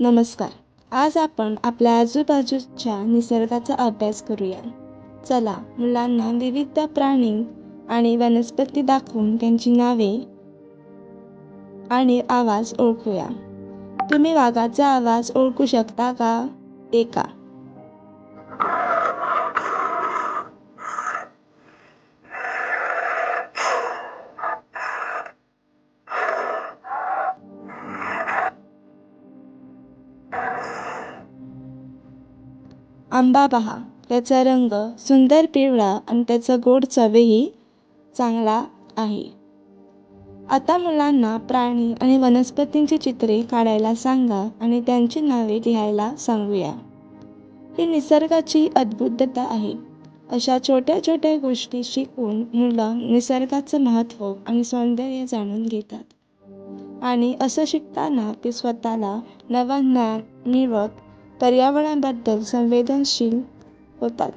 नमस्कार. आज आपण आपल्या आजूबाजूच्या निसर्गाचा अभ्यास करूया. चला मुलांना विविध प्राणी आणि वनस्पती दाखवून त्यांची नावे आणि आवाज ओळखूया. तुम्ही वाघाचा आवाज ओळखू शकता का? ते का आंबा पहा. त्याचा रंग सुंदर पिवळा आणि त्याचा गोड चवही चांगला आहे. आता मुलांना प्राणी आणि वनस्पतींची चित्रे काढायला सांगा आणि त्यांची नावे लिहायला सांगूया. ही निसर्गाची अद्भुतता आहे. अशा छोट्या छोट्या गोष्टी शिकून मुलं निसर्गाचं महत्त्व आणि सौंदर्य जाणून घेतात. आणि असं शिकताना ते स्वतःला नवं ज्ञान मिळवत पर्यावरणाबद्दल संवेदनशील होतात.